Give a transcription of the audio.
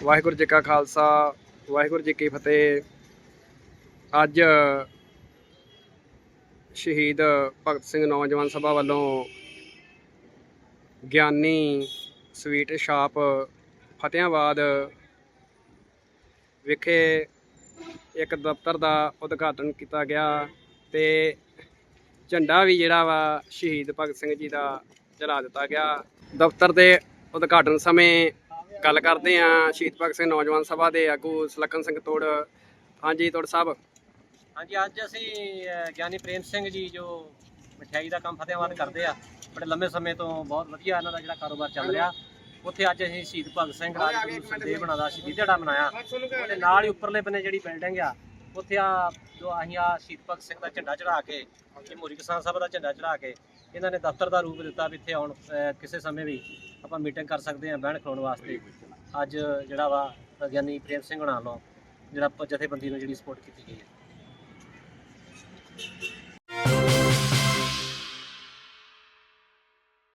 ਵਾਹਿਗੁਰੂ ਜੀ ਕਾ ਖਾਲਸਾ, ਵਾਹਿਗੁਰੂ ਜੀ ਕੀ ਫਤਿਹ। ਅੱਜ ਸ਼ਹੀਦ ਭਗਤ ਸਿੰਘ ਨੌਜਵਾਨ ਸਭਾ ਵੱਲੋਂ ਗਿਆਨੀ ਸਵੀਟ ਸ਼ਾਪ ਫਤਿਆਬਾਦ ਵਿਖੇ ਇੱਕ ਦਫ਼ਤਰ ਦਾ ਉਦਘਾਟਨ ਕੀਤਾ ਗਿਆ ਤੇ ਝੰਡਾ ਵੀ ਜਿਹੜਾ ਵਾ ਸ਼ਹੀਦ ਭਗਤ ਸਿੰਘ ਜੀ ਦਾ ਚਲਾ ਦਿੱਤਾ ਗਿਆ। ਦਫ਼ਤਰ ਦੇ ਉਦਘਾਟਨ ਸਮੇਂ ਗੱਲ ਕਰਦੇ ਆ ਸ਼ਹੀਦ ਭਗਤ ਸਿੰਘ ਨੌਜਵਾਨ ਸਭਾ ਦੇ ਆਗੂ ਸਲੱਖਣ ਸਿੰਘ ਤੋੜ, ਹਾਂਜੀ ਤੋੜ ਸਾਹਿਬ। ਹਾਂਜੀ, ਅੱਜ ਅਸੀਂ ਗਿਆਨੀ ਪ੍ਰੇਮ ਸਿੰਘ ਜੀ ਜੋ ਮਠਿਆਈ ਦਾ ਕੰਮ ਫਤਿਆਬਾਦ ਕਰਦੇ ਆ, ਬੜੇ ਲੰਮੇ ਸਮੇਂ ਤੋਂ ਬਹੁਤ ਵਧੀਆ ਇਹਨਾਂ ਦਾ ਜਿਹੜਾ ਕਾਰੋਬਾਰ ਚੱਲ ਰਿਹਾ। ਉੱਥੇ ਅੱਜ ਅਸੀਂ ਸ਼ਹੀਦ ਭਗਤ ਸਿੰਘ ਰਾਜਗੁਰੂ ਸੁਖਦੇਵ ਬਣਾ ਦਾ ਸ਼ਹੀਦੀ ਦਿਹਾੜਾ ਮਨਾਇਆ। ਉਹਦੇ ਨਾਲ ਹੀ ਉੱਪਰਲੇ ਬੰਨੇ ਜਿਹੜੀ ਬਿਲਡਿੰਗ ਆ, ਉੱਥੇ ਆ ਜੋ ਅਸੀਂ ਆ ਸ਼ਹੀਦ ਭਗਤ ਸਿੰਘ ਦਾ ਝੰਡਾ ਚੜਾ ਕੇ ਤੇ ਮੋਰੀ ਕਿਸਾਨ ਸਭਾ ਦਾ ਝੰਡਾ ਚੜਾ ਕੇ ਇਹਨਾਂ ਨੇ ਦਫ਼ਤਰ ਦਾ ਰੂਪ ਦਿੱਤਾ ਵੀ ਇੱਥੇ ਆਉਣ ਕਿਸੇ ਸਮੇਂ ਵੀ ਆਪਾਂ ਮੀਟਿੰਗ ਕਰ ਸਕਦੇ ਹਾਂ ਬਹਿਣ ਖਲੋਣ ਵਾਸਤੇ। ਅੱਜ ਜਿਹੜਾ ਵਾ ਗਿਆਨੀ ਪ੍ਰੇਮ ਸਿੰਘ ਹੋਣਾ ਵੱਲੋਂ ਜਿਹੜਾ ਪ- ਜਥੇਬੰਦੀ ਨੂੰ ਜਿਹੜੀ ਸਪੋਰਟ ਕੀਤੀ ਗਈ ਹੈ।